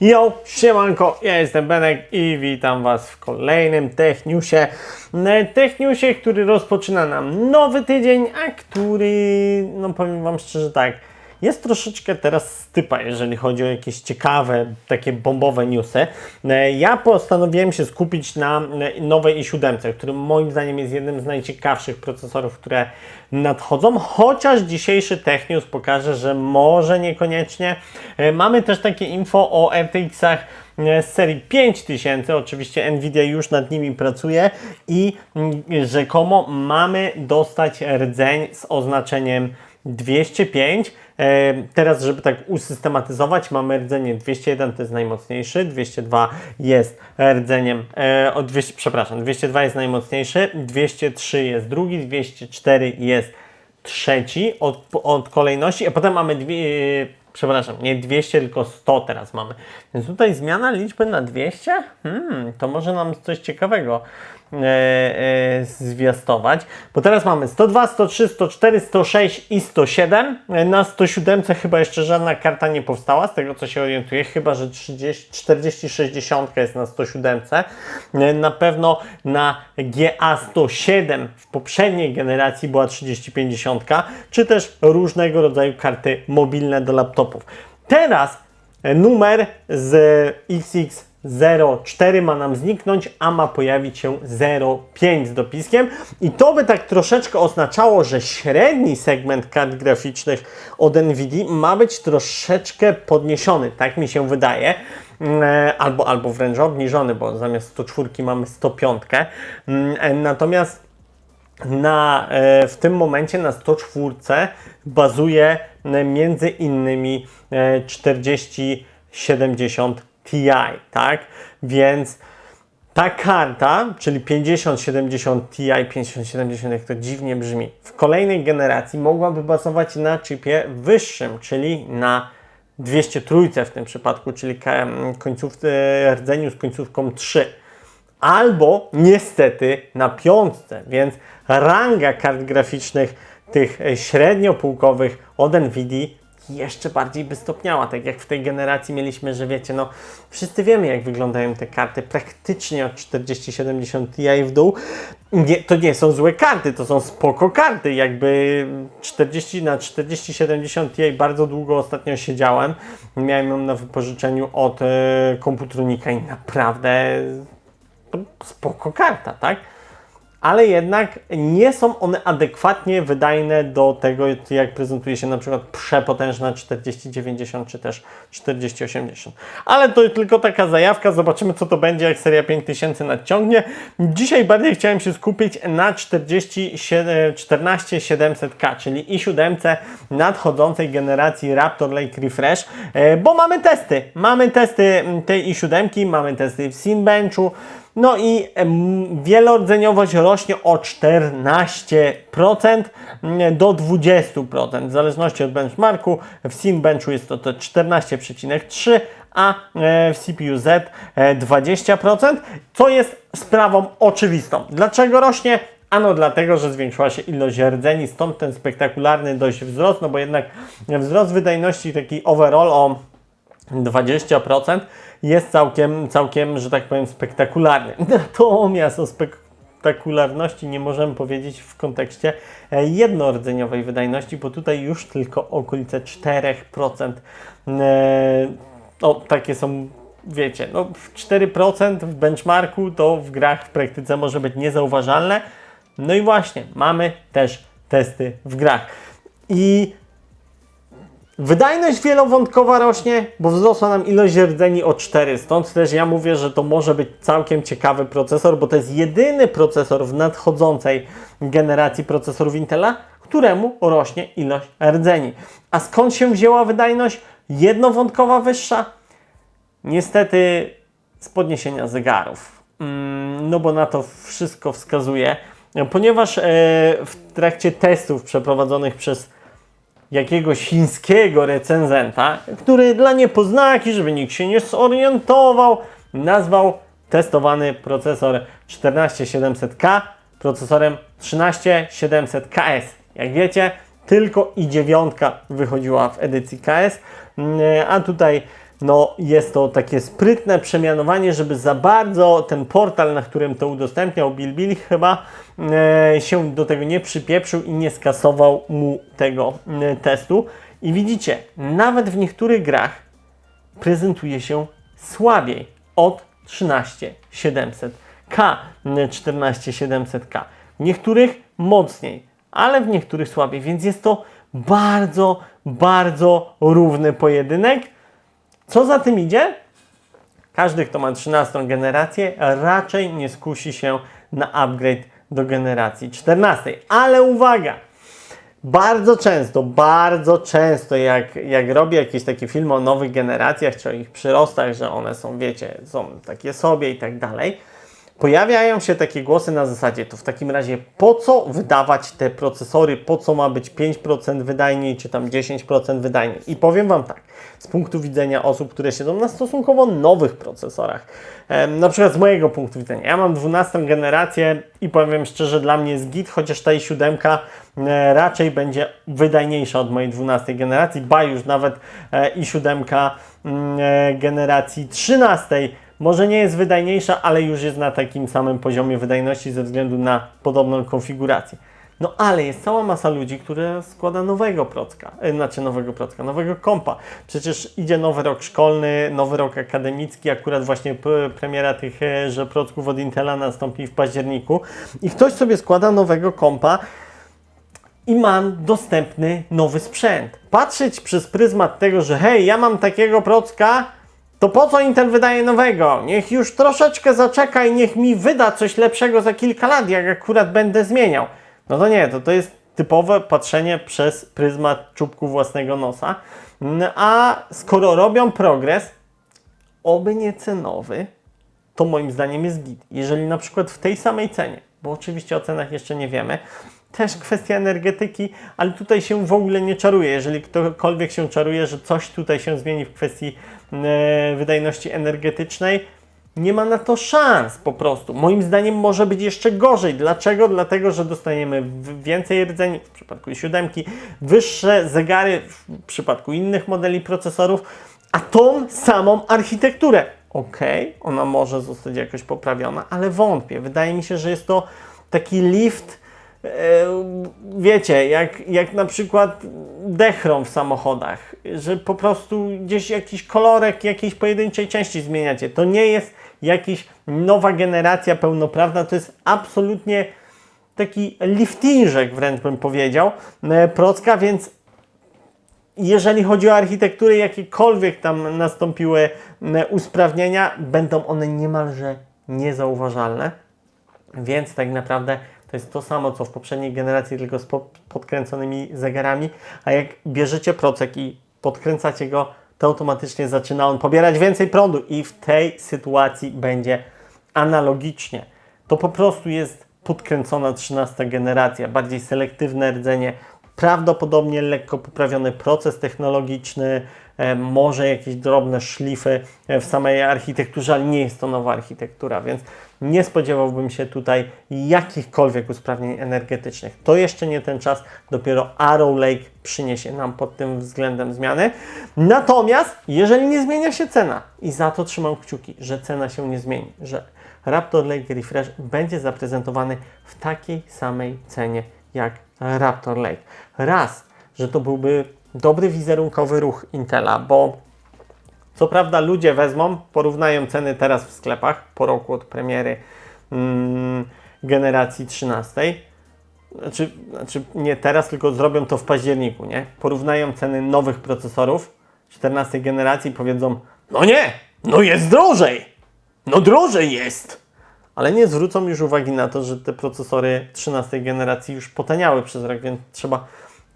Yo, siemanko, ja jestem Benek i witam Was w kolejnym Techniusie. E, Techniusie, który rozpoczyna nam nowy tydzień, a który, no powiem Wam szczerze tak, jest troszeczkę teraz stypa, jeżeli chodzi o jakieś ciekawe, takie bombowe newsy. E, Ja postanowiłem się skupić na e, nowej i7, który moim zdaniem jest jednym z najciekawszych procesorów, które nadchodzą, chociaż dzisiejszy Technius pokaże, że może niekoniecznie. E, Mamy też takie info o RTX-ach z serii 5000. Oczywiście Nvidia już nad nimi pracuje i mm, rzekomo mamy dostać rdzeń z oznaczeniem 205. Teraz, żeby tak usystematyzować, mamy rdzenie 201 to jest najmocniejszy, 202 jest rdzeniem, e, o 200, przepraszam, 202 jest najmocniejszy, 203 jest drugi, 204 jest trzeci od, od kolejności, a potem mamy dwie, e, przepraszam, nie 200, tylko 100 teraz mamy. Więc tutaj zmiana liczby na 200? Hmm, to może nam coś ciekawego e, e, zwiastować, bo teraz mamy 102, 103, 104, 106 i 107. E, Na 107 chyba jeszcze żadna karta nie powstała, z tego co się orientuję, chyba że 30, 40, 60 jest na 107. E, Na pewno na GA 107 w poprzedniej generacji była 3050, czy też różnego rodzaju karty mobilne do laptopów. Teraz numer z XX 04 ma nam zniknąć, a ma pojawić się 05 z dopiskiem. I to by tak troszeczkę oznaczało, że średni segment kart graficznych od Nvidia ma być troszeczkę podniesiony, tak mi się wydaje. Mm, Albo, albo wręcz obniżony, bo zamiast 104 mamy 105. Mm, Natomiast na, e, w tym momencie na 104 bazuje e, między innymi e, 4070 Ti, tak? Więc ta karta, czyli 5070 Ti, 5070, jak to dziwnie brzmi, w kolejnej generacji mogłaby bazować na chipie wyższym, czyli na 203 w tym przypadku, czyli ka- końcówce, rdzeniu z końcówką 3 albo niestety na piątce, więc ranga kart graficznych tych średniopółkowych od Nvidia jeszcze bardziej by stopniała, tak jak w tej generacji mieliśmy, że wiecie, no wszyscy wiemy jak wyglądają te karty praktycznie od 4070 Ti w dół. Nie, to nie są złe karty, to są spoko karty, jakby 40 na 4070 Ti bardzo długo ostatnio siedziałem, miałem ją na wypożyczeniu od e, komputronika i naprawdę spoko karta, tak? Ale jednak nie są one adekwatnie wydajne do tego, jak prezentuje się na przykład przepotężna 4090 czy też 4080. Ale to tylko taka zajawka, zobaczymy co to będzie, jak seria 5000 nadciągnie. Dzisiaj bardziej chciałem się skupić na 40, 14700K, czyli i7 nadchodzącej generacji Raptor Lake Refresh, e, bo mamy testy. Mamy testy tej i7, mamy testy w Cinebenchu, no i em, wielordzeniowość rośnie o 14% mm, do 20%, w zależności od benchmarku. W Cinebenchu jest to, to 14,3%, a e, w CPU Z e, 20%, co jest sprawą oczywistą. Dlaczego rośnie? Ano dlatego, że zwiększyła się ilość rdzeni, stąd ten spektakularny dość wzrost, no bo jednak wzrost wydajności taki overall o 20% jest całkiem, całkiem, że tak powiem, spektakularny. Natomiast o spektakularności nie możemy powiedzieć w kontekście e, jednorodzeniowej wydajności, bo tutaj już tylko okolice 4%. E, O, takie są, wiecie, no 4% w benchmarku to w grach w praktyce może być niezauważalne. No i właśnie, mamy też testy w grach. I Wydajność wielowątkowa rośnie, bo wzrosła nam ilość rdzeni o 4. Stąd też ja mówię, że to może być całkiem ciekawy procesor, bo to jest jedyny procesor w nadchodzącej generacji procesorów Intela, któremu rośnie ilość rdzeni. A skąd się wzięła wydajność jednowątkowa wyższa? Niestety z podniesienia zegarów. Mm, No bo na to wszystko wskazuje, ponieważ e, w trakcie testów przeprowadzonych przez jakiegoś chińskiego recenzenta, który dla niepoznaki, żeby nikt się nie zorientował, nazwał testowany procesor 14700K procesorem 13700KS. Jak wiecie, tylko i9 wychodziła w edycji KS, Mm, a tutaj no jest to takie sprytne przemianowanie, żeby za bardzo ten portal, na którym to udostępniał Bill chyba e, się do tego nie przypieprzył i nie skasował mu tego e, testu. I widzicie, nawet w niektórych grach prezentuje się słabiej od 13700K, 14700K. W niektórych mocniej, ale w niektórych słabiej, więc jest to bardzo, bardzo równy pojedynek. Co za tym idzie? Każdy, kto ma 13 generację, raczej nie skusi się na upgrade do generacji 14. Ale uwaga! Bardzo często, bardzo często, jak, jak robię jakieś takie filmy o nowych generacjach, czy o ich przyrostach, że one są, wiecie, są takie sobie i tak dalej, pojawiają się takie głosy na zasadzie, to w takim razie po co wydawać te procesory, po co ma być 5% wydajniej, czy tam 10% wydajniej? I powiem Wam tak, z punktu widzenia osób, które siedzą na stosunkowo nowych procesorach, na przykład z mojego punktu widzenia, ja mam 12 generację i powiem szczerze, dla mnie jest git, chociaż ta i7 e, raczej będzie wydajniejsza od mojej 12 generacji, ba już nawet e, i7 mm, e, generacji 13 może nie jest wydajniejsza, ale już jest na takim samym poziomie wydajności ze względu na podobną konfigurację. No ale jest cała masa ludzi, które składa nowego procka, e, znaczy nowego procka, nowego kompa. Przecież idzie nowy rok szkolny, nowy rok akademicki, akurat właśnie premiera tych e, procków od Intela nastąpi w październiku i ktoś sobie składa nowego kompa, i mam dostępny nowy sprzęt. Patrzeć przez pryzmat tego, że hej, ja mam takiego procka, to po co Intel wydaje nowego? Niech już troszeczkę zaczeka i niech mi wyda coś lepszego za kilka lat, jak akurat będę zmieniał. No to nie, to, to jest typowe patrzenie przez pryzmat czubku własnego nosa. No, A skoro robią progres, oby nie cenowy, to moim zdaniem jest git. Jeżeli na przykład w tej samej cenie, bo oczywiście o cenach jeszcze nie wiemy, też kwestia energetyki, ale tutaj się w ogóle nie czaruje. Jeżeli ktokolwiek się czaruje, że coś tutaj się zmieni w kwestii e, wydajności energetycznej, nie ma na to szans po prostu. Moim zdaniem może być jeszcze gorzej. Dlaczego? Dlatego, że dostaniemy więcej rdzeni w przypadku siódemki, wyższe zegary w przypadku innych modeli procesorów, a tą samą architekturę. Okej, ona może zostać jakoś poprawiona, ale wątpię. Wydaje mi się, że jest to taki lift wiecie, jak, jak na przykład dechrom w samochodach, że po prostu gdzieś jakiś kolorek jakiejś pojedynczej części zmieniacie. To nie jest jakaś nowa generacja pełnoprawna, to jest absolutnie taki liftinżek wręcz bym powiedział, e, procka, więc jeżeli chodzi o architekturę, jakiekolwiek tam nastąpiły e, usprawnienia, będą one niemalże niezauważalne. Więc tak naprawdę to jest to samo, co w poprzedniej generacji, tylko z po- podkręconymi zegarami. A jak bierzecie procek i podkręcacie go, to automatycznie zaczyna on pobierać więcej prądu i w tej sytuacji będzie analogicznie. To po prostu jest podkręcona 13 generacja, bardziej selektywne rdzenie, prawdopodobnie lekko poprawiony proces technologiczny, może jakieś drobne szlify e, w samej architekturze, ale nie jest to nowa architektura, więc nie spodziewałbym się tutaj jakichkolwiek usprawnień energetycznych. To jeszcze nie ten czas, dopiero Arrow Lake przyniesie nam pod tym względem zmiany. Natomiast jeżeli nie zmienia się cena, i za to trzymam kciuki, że cena się nie zmieni, że Raptor Lake Refresh będzie zaprezentowany w takiej samej cenie jak Raptor Lake. Raz, że to byłby dobry wizerunkowy ruch Intela, bo co prawda ludzie wezmą, porównają ceny teraz w sklepach po roku od premiery mm, generacji 13. Znaczy, znaczy nie teraz, tylko zrobią to w październiku, nie? Porównają ceny nowych procesorów 14 generacji powiedzą, no nie, no jest drożej, no drożej jest. Ale nie zwrócą już uwagi na to, że te procesory 13 generacji już potaniały przez rok, więc trzeba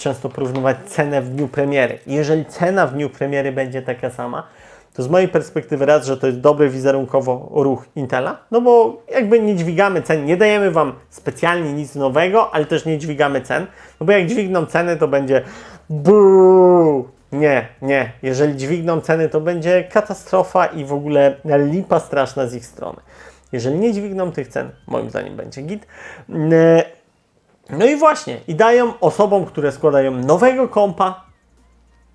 często porównywać cenę w dniu premiery. Jeżeli cena w dniu premiery będzie taka sama, to z mojej perspektywy raz, że to jest dobry wizerunkowo ruch Intela, no bo jakby nie dźwigamy cen, nie dajemy Wam specjalnie nic nowego, ale też nie dźwigamy cen, no bo jak dźwigną ceny, to będzie buu. Nie, nie. Jeżeli dźwigną ceny, to będzie katastrofa i w ogóle lipa straszna z ich strony. Jeżeli nie dźwigną tych cen, moim zdaniem będzie git. No i właśnie, i dają osobom, które składają nowego kompa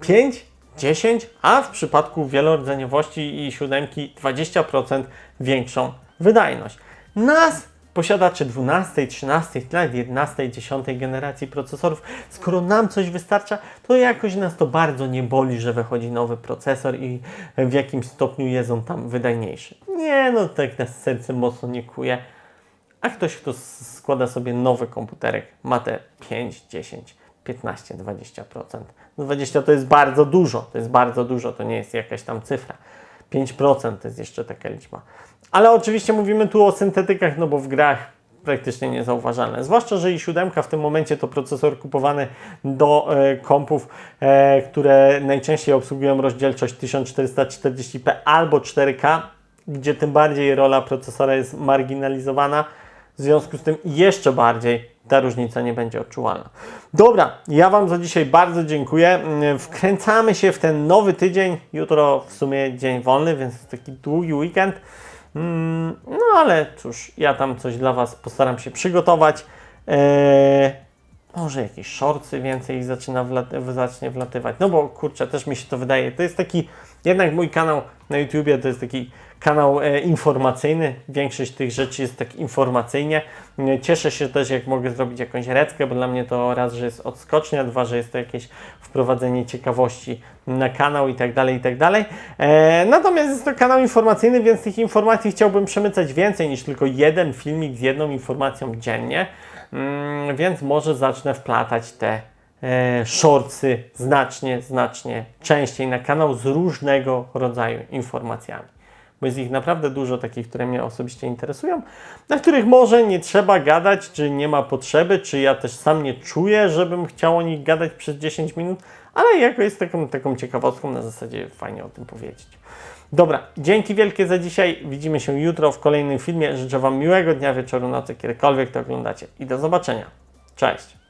5 10, a w przypadku wielordzeniowości i siódemki 20% większą wydajność. NAS posiadacze 12, 13, nawet 11, 10 generacji procesorów, skoro nam coś wystarcza, to jakoś nas to bardzo nie boli, że wychodzi nowy procesor i w jakimś stopniu jest on tam wydajniejszy. Nie, no tak nas serce mocno nie kuje. A ktoś, kto składa sobie nowy komputerek, ma te 5, 10, 15, 20%. 20 to jest bardzo dużo, to jest bardzo dużo, to nie jest jakaś tam cyfra. 5% to jest jeszcze taka liczba. Ale oczywiście mówimy tu o syntetykach, no bo w grach praktycznie niezauważalne. Zwłaszcza, że i siódemka w tym momencie to procesor kupowany do e, kompów, e, które najczęściej obsługują rozdzielczość 1440p albo 4K, gdzie tym bardziej rola procesora jest marginalizowana. W związku z tym jeszcze bardziej ta różnica nie będzie odczuwalna. Dobra, ja Wam za dzisiaj bardzo dziękuję. Mm, Wkręcamy się w ten nowy tydzień. Jutro w sumie dzień wolny, więc taki długi weekend. Mm, No ale cóż, ja tam coś dla Was postaram się przygotować. Eee, może jakieś shortsy więcej zaczyna wlat- zacznie wlatywać. No bo kurczę, też mi się to wydaje. To jest taki, jednak mój kanał na YouTubie to jest taki kanał e, informacyjny. Większość tych rzeczy jest tak informacyjnie. E, Cieszę się też, jak mogę zrobić jakąś reckę, bo dla mnie to raz, że jest odskocznia, dwa, że jest to jakieś wprowadzenie ciekawości na kanał i tak dalej, i tak dalej. E, natomiast jest to kanał informacyjny, więc tych informacji chciałbym przemycać więcej niż tylko jeden filmik z jedną informacją dziennie. Mm, więc może zacznę wplatać te shortsy znacznie, znacznie częściej na kanał z różnego rodzaju informacjami. Bo jest ich naprawdę dużo takich, które mnie osobiście interesują, na których może nie trzeba gadać, czy nie ma potrzeby, czy ja też sam nie czuję, żebym chciał o nich gadać przez 10 minut, ale jako jest taką, taką ciekawostką na zasadzie fajnie o tym powiedzieć. Dobra, dzięki wielkie za dzisiaj. Widzimy się jutro w kolejnym filmie. Życzę Wam miłego dnia, wieczoru, nocy, kiedykolwiek to oglądacie. I do zobaczenia. Cześć!